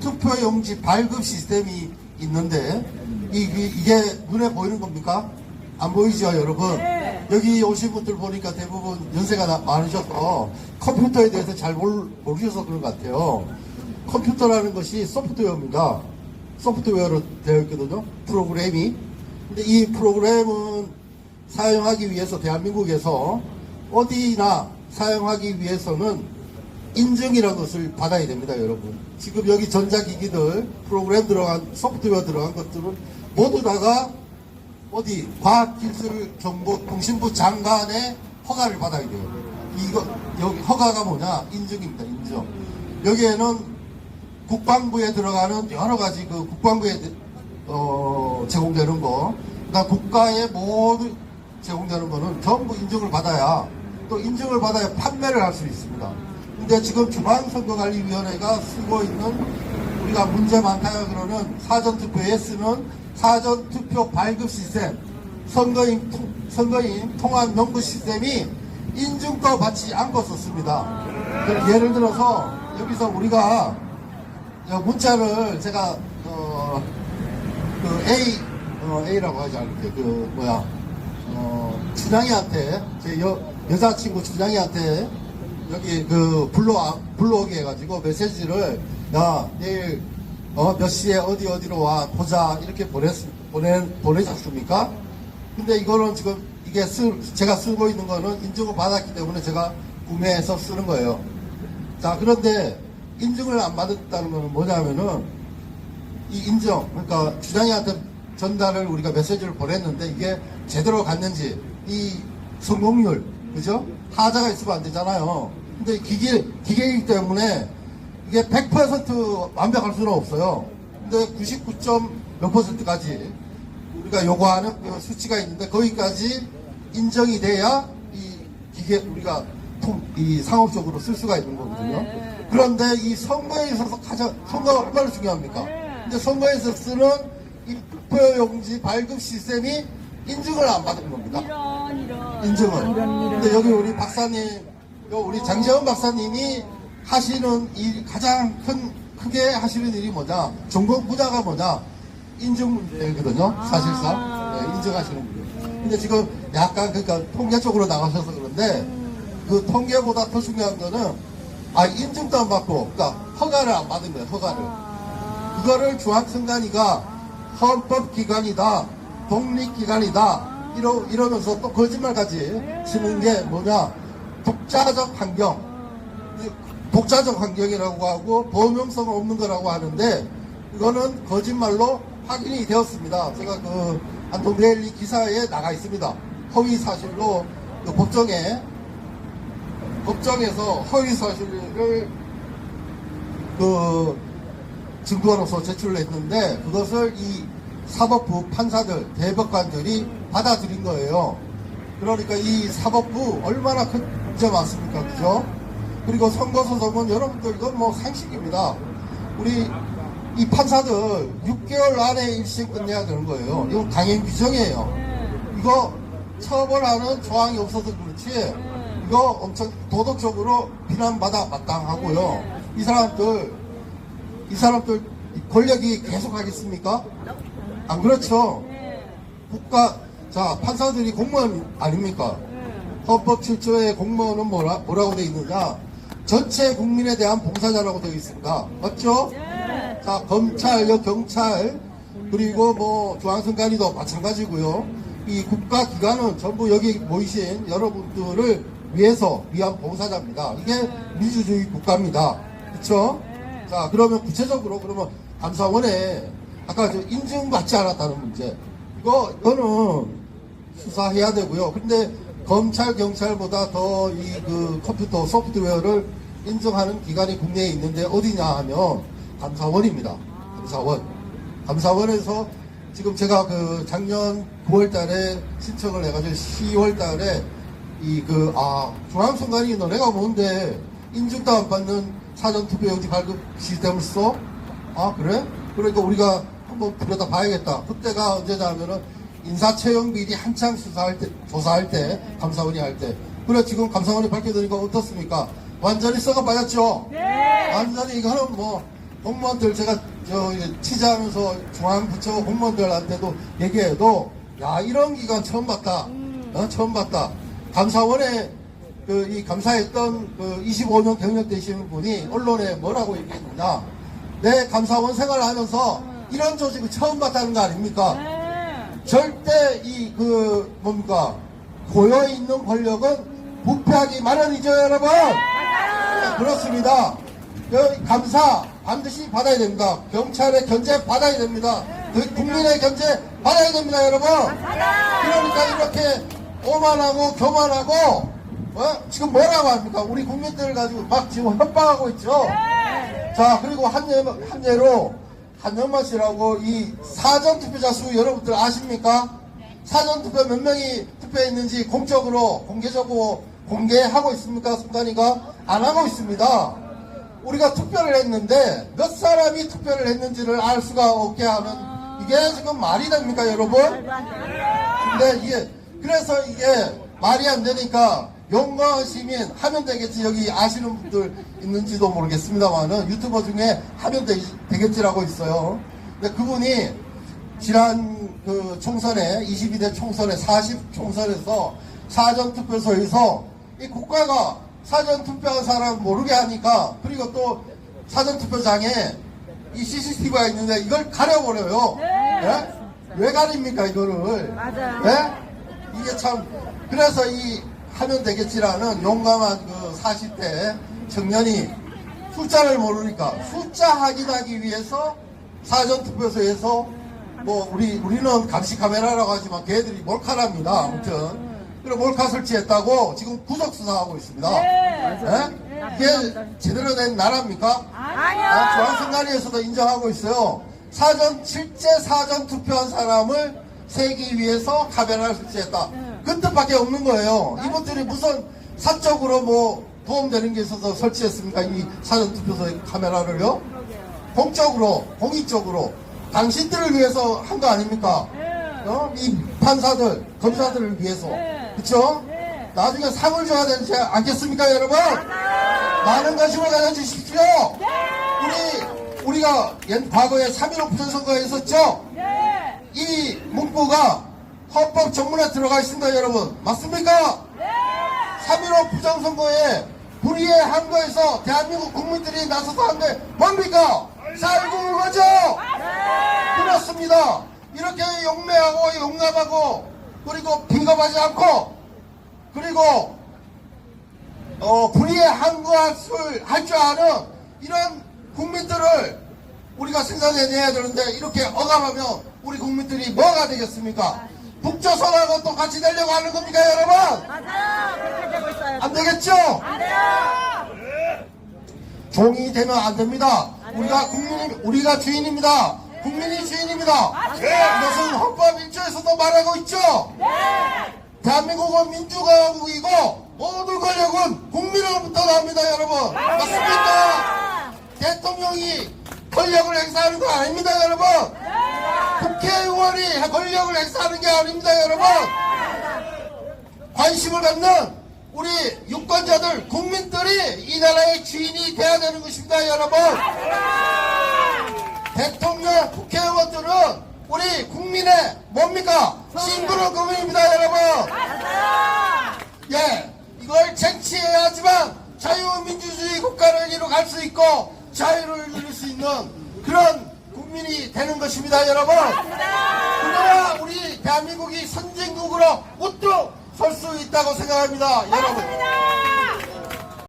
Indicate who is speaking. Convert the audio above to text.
Speaker 1: 투표용지 발급 시스템이 있는데 이, 이, 게 눈에 보이는 겁니까? 안 보이죠 여러분?
Speaker 2: 네.
Speaker 1: 여기 오신 분들 보니까 대부분 연세가 나- 많으셔서 컴퓨터에 대해서 잘 모르, 모르셔서 그런 것 같아요 컴퓨터라는 것이 소프트웨어입니다 소프트웨어로 되어 있거든요 프로그램이 근데 이 프로그램은 사용하기 위해서 대한민국에서 어디나 사용하기 위해서는 인증이라는 것을 받아야 됩니다, 여러분. 지금 여기 전자기기들, 프로그램 들어간, 소프트웨어 들어간 것들은 모두 다가 어디 과학기술정보통신부 장관의 허가를 받아야 돼요. 이거, 여기 허가가 뭐냐? 인증입니다, 인증. 여기에는 국방부에 들어가는 여러 가지 그 국방부에 어, 제공되는 거, 그다음 국가의 모두 제공되는 거는 전부 인증을 받아야 또 인증을 받아야 판매를 할 수 있습니다. 근데 지금 중앙선거관리위원회가 쓰고 있는 우리가 문제 많다고 그러는 사전투표에 쓰는 사전투표 발급 시스템, 선거인, 통- 선거인 통합 명부 시스템이 인증도 받지 않고 썼습니다. 예를 들어서 여기서 우리가 저 문자를 제가 어, 그 A 어, A라고 하지 않을게 그 뭐야 어, 준양이한테 제 여, 여자친구 준양이한테 여기 그 불러 불러오게 해가지고 메시지를 야 내일 어, 몇 시에 어디 어디로 와 보자 이렇게 보냈 보내 보내셨습니까? 근데 이거는 지금 이게 쓰, 제가 쓰고 있는 거는 인증을 받았기 때문에 제가 구매해서 쓰는 거예요. 자, 그런데 인증을 안 받았다는 거는 뭐냐면은 이 인증, 그러니까 주장이한테 전달을 우리가 메시지를 보냈는데 이게 제대로 갔는지 이 성공률, 그죠? 하자가 있으면 안 되잖아요. 근데 기계, 기계이기 때문에 이게 100% 완벽할 수는 없어요. 근데 99 몇 퍼센트까지 우리가 요구하는 그 수치가 있는데 거기까지 인정이 돼야 이 기계 우리가 통, 이 상업적으로 쓸 수가 있는 거거든요.
Speaker 2: 네.
Speaker 1: 그런데 이 선거에 있어서 가장 선거가 얼마나 중요합니까?
Speaker 2: 네.
Speaker 1: 근데 선거에서 쓰는 이 투표용지 발급 시스템이 인증을 안 받은 겁니다. 인증을. 근데 여기 우리 박사님, 요 우리 장재원 박사님이 하시는 일 가장 큰 크게 하시는 일이 뭐냐? 전공 분야가 뭐냐? 인증 문제거든요. 사실상 네, 인증하시는 분. 근데 지금 약간 그러니까 통계 쪽으로 나가셔서 그런데 그 통계보다 더 중요한 거는 아 인증도 안 받고 그러니까 허가를 안 받은 거예요. 허가를.
Speaker 2: 아,
Speaker 1: 이거를 중앙선관위가 헌법기관이다, 독립기관이다, 이러, 이러면서 또 거짓말까지 치는 게 뭐냐, 독자적 환경. 독자적 환경이라고 하고 범용성 없는 거라고 하는데 이거는 거짓말로 확인이 되었습니다. 제가 그 안동데일리 기사에 나가 있습니다. 허위 사실로 그 법정에 법정에서 허위 사실을 그 증거로서 제출을 했는데 그것을 이 사법부 판사들, 대법관들이 받아들인 거예요. 그러니까 이 사법부 얼마나 큰 문제 많습니까? 그죠? 그리고 선거소송은 여러분들 이건 뭐 상식입니다. 우리 이 판사들 6개월 안에 1심 끝내야 되는 거예요. 이건 강행 규정이에요.
Speaker 2: 네.
Speaker 1: 이거 처벌하는 조항이 없어서 그렇지 이거 엄청 도덕적으로 비난받아 마땅하고요. 이 사람들 이 사람들 권력이 계속 하겠습니까? 안 그렇죠.
Speaker 2: 네.
Speaker 1: 국가 자 판사들이 공무원 아닙니까?
Speaker 2: 네.
Speaker 1: 헌법 7조의 공무원은 뭐라, 뭐라고 되어 있느냐? 전체 국민에 대한 봉사자라고 되어 있습니다. 맞죠?
Speaker 2: 네.
Speaker 1: 자, 검찰, 경찰, 그리고 뭐 중앙선관위도 마찬가지고요. 이 국가기관은 전부 여기 모이신 여러분들을 위해서 위한 봉사자입니다. 이게 민주주의 국가입니다. 그렇죠? 자, 그러면 구체적으로 그러면 감사원에 아까 저 인증받지 않았다는 문제. 이거 이거는 수사해야 되고요. 근데 검찰, 경찰보다 더 이 그 컴퓨터 소프트웨어를 인증하는 기관이 국내에 있는데 어디냐 하면 감사원입니다. 감사원. 감사원에서 지금 제가 그 작년 9월 달에 신청을 해가지고 10월 달에 이 그, 아, 중앙선관위 너네가 뭔데 인증도 안 받는 사전투표용지 발급 시스템을 써? 아, 그래? 그러니까 우리가 한번 들여다 봐야겠다. 그때가 언제냐면은 인사채용 비리 한창 수사할 때, 조사할 때, 감사원이 할 때. 그래, 지금 감사원이 밝혀드니까 어떻습니까? 완전히 썩어 빠졌죠?
Speaker 2: 네.
Speaker 1: 완전히 이거는 뭐 공무원들 제가 저 취재하면서 중앙부처 공무원들한테도 얘기해도 야 이런 기관 처음 봤다. 어, 처음 봤다. 감사원에 그 이 감사했던 그 25년 경력 되시는 분이 언론에 뭐라고 얘기했느냐. 내 감사원 생활을 하면서 이런 조직을 처음 봤다는 거 아닙니까?
Speaker 2: 네.
Speaker 1: 절대 이 그 뭡니까 고여 있는 권력은 부패하기 마련이죠 여러분. 네, 그렇습니다. 그 감사 반드시 받아야 됩니다. 경찰의 견제 받아야 됩니다. 그 국민의 견제 받아야 됩니다 여러분. 그러니까 이렇게 오만하고 교만하고 어? 지금 뭐라고 합니까? 우리 국민들을 가지고 막 지금 협박하고 있죠? 자 그리고 한, 예, 한 예로 한영만 씨라고 이 사전 투표자 수 여러분들 아십니까? 사전 투표 몇 명이 투표했는지 공적으로 공개적으로 공개하고 있습니까? 순간이가 안 하고 있습니다. 우리가 투표를 했는데 몇 사람이 투표를 했는지를 알 수가 없게 하는 이게 지금 말이 됩니까 여러분? 근데 이게 그래서 이게 말이 안 되니까 용광 시민 하면 되겠지 여기 아시는 분들 있는지도 모르겠습니다만은 유튜버 중에 하면 되, 되겠지라고 있어요. 근데 그분이 지난 그 총선에 22대 총선에 40 총선에서 사전 투표소에서 이 국가가 사전 투표한 사람 모르게 하니까 그리고 또 사전 투표장에 이 CCTV가 있는데 이걸 가려버려요. 예? 왜 가립니까 이거를?
Speaker 2: 맞아요.
Speaker 1: 예? 이게 참 그래서 이 하면 되겠지라는 용감한 그 40대 청년이 숫자를 모르니까 숫자 확인하기 위해서 사전 투표소에서 뭐 우리 우리는 감시 카메라라고 하지만 걔들이 몰카랍니다. 아무튼 그리고 몰카 설치했다고 지금 구속 수사하고 있습니다.
Speaker 2: 네.
Speaker 1: 예? 이게 제대로 된 나라입니까?
Speaker 2: 아니요.
Speaker 1: 아, 중앙선관위에서도 인정하고 있어요. 사전, 실제 사전 투표한 사람을 세기 위해서 카메라를 설치했다. 그 뜻밖에 없는 거예요. 이분들이 무슨 사적으로 뭐 도움되는 게 있어서 설치했습니까? 이 사전 투표소의 카메라를요? 공적으로, 공익적으로, 당신들을 위해서 한 거 아닙니까?
Speaker 2: 네.
Speaker 1: 어? 이 판사들, 검사들을 위해서.
Speaker 2: 네.
Speaker 1: 그쵸?
Speaker 2: 네.
Speaker 1: 나중에 상을 줘야 되지 않겠습니까, 여러분? 많은 관심을 가져주십시오. 우리, 우리가 옛 과거에 3.15 부정선거가 있었죠?
Speaker 2: 네.
Speaker 1: 이 문구가 헌법 정문에 들어가 있습니다, 여러분. 맞습니까?
Speaker 2: 네.
Speaker 1: 3.15 부정선거에 불의한 거에서 대한민국 국민들이 나서서 한 게 뭡니까? 쌀국을 거죠? 그렇습니다. 이렇게 용맹하고 용감하고 그리고 비겁하지 않고 그리고 어, 불의의 한 것을 할 줄 아는 이런 국민들을 우리가 생산해내야 되는데 이렇게 억압하면 우리 국민들이 뭐가 되겠습니까? 북조선하고 또 같이 되려고 하는 겁니까 여러분?
Speaker 2: 맞아요. 그렇게 되고 있어요.
Speaker 1: 안 되겠죠?
Speaker 2: 안 돼요.
Speaker 1: 종이 되면 안 됩니다. 우리가 국민이 우리가 주인입니다. 국민이 주인입니다. 이것은 헌법 1조에서도 말하고 있죠. 대한민국은 민주공화국이고 모든 권력은 국민으로부터 나옵니다, 여러분. 맞습니까? 대통령이 권력을 행사하는 거 아닙니다, 여러분. 국회의원이 권력을 행사하는 게 아닙니다, 여러분. 관심을 갖는 우리 유권자들, 국민들이 이 나라의 주인이 돼야 되는 것입니다, 여러분. 대통령, 국회의원들은 우리 국민의 뭡니까? 심부름금입니다, 여러분. 예, 이걸 쟁취해야지만 자유민주주의 국가를 이루갈 수 있고 자유를 누릴 수 있는 그런 국민이 되는 것입니다, 여러분. 그래야 우리 대한민국이 선진국으로 우뚝 설 수 있다고 생각합니다, 여러분.